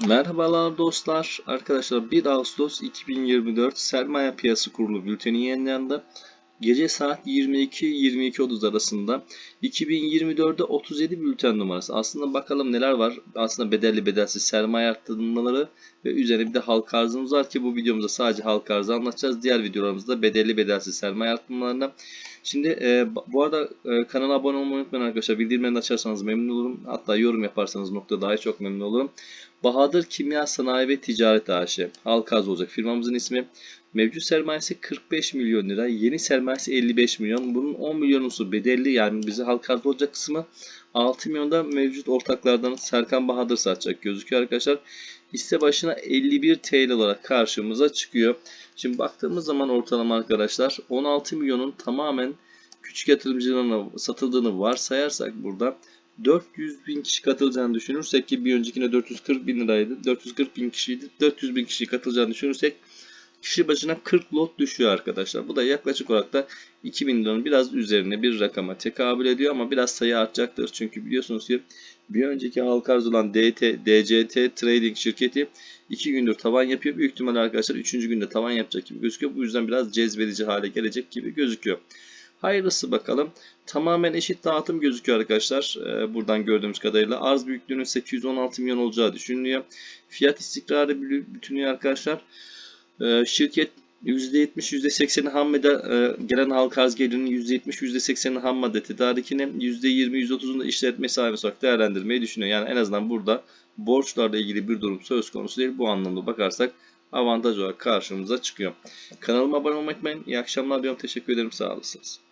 Merhabalar dostlar. Arkadaşlar 1 Ağustos 2024 Sermaye Piyasası Kurulu bülteni yayınlandı. Gece saat 22-22.30 arasında 2024'de 37 bülten numarası. Aslında bakalım neler var. Aslında bedelli bedelsiz sermaye arttırmaları ve üzerine bir de halka arzımız var ki bu videomuzda sadece halka arzı anlatacağız. Diğer videolarımızda bedelli bedelsiz sermaye arttırmalarına. Şimdi e, bu arada e, kanala abone olmayı unutmayın arkadaşlar. Bildirimlerini açarsanız memnun olurum. Hatta yorum yaparsanız nokta daha çok memnun olurum. Bahadır Kimya Sanayi ve Ticaret AŞ. Halka arz olacak firmamızın ismi. Mevcut sermayesi 45 milyon lira. Yeni sermayesi 55 milyon. Bunun 10 milyonusu bedelli yani bize halka arz olacak kısmı 6 milyonda mevcut ortaklardan Serkan Bahadır satacak gözüküyor arkadaşlar. Hisse başına 51 TL olarak karşımıza çıkıyor. Şimdi baktığımız zaman ortalama arkadaşlar 16 milyonun tamamen küçük yatırımcılarına satıldığını varsayarsak burada 400 bin kişi katılacağını düşünürsek ki bir öncekine 440 bin liraydı. 440 bin kişiydi. 400 bin kişi katılacağını düşünürsek kişi başına 40 lot düşüyor arkadaşlar. Bu da yaklaşık olarak da 2000 liranın biraz üzerine bir rakama tekabül ediyor ama biraz sayı artacaktır. Çünkü biliyorsunuz ki bir önceki halka arz olan DT, DCT Trading şirketi 2 gündür tavan yapıyor. Büyük ihtimalle arkadaşlar 3. günde tavan yapacak gibi gözüküyor. Bu yüzden biraz cezbedici hale gelecek gibi gözüküyor. Hayırlısı bakalım. Tamamen eşit dağıtım gözüküyor arkadaşlar. Ee, buradan gördüğümüz kadarıyla arz büyüklüğünün 816 milyon olacağı düşünülüyor. Fiyat istikrarı bütünüyor arkadaşlar. Ee, şirket %70 %80'i ham madde e, gelen halka arz gelirinin %70 %80'i ham madde tedarikini %20 %30'unu da işletme sahibi olarak değerlendirmeyi düşünüyor. Yani en azından burada borçlarla ilgili bir durum söz konusu değil. Bu anlamda bakarsak avantaj olarak karşımıza çıkıyor. Kanalıma abone olmayı unutmayın. İyi akşamlar diyorum. Teşekkür ederim. Sağ olasınız.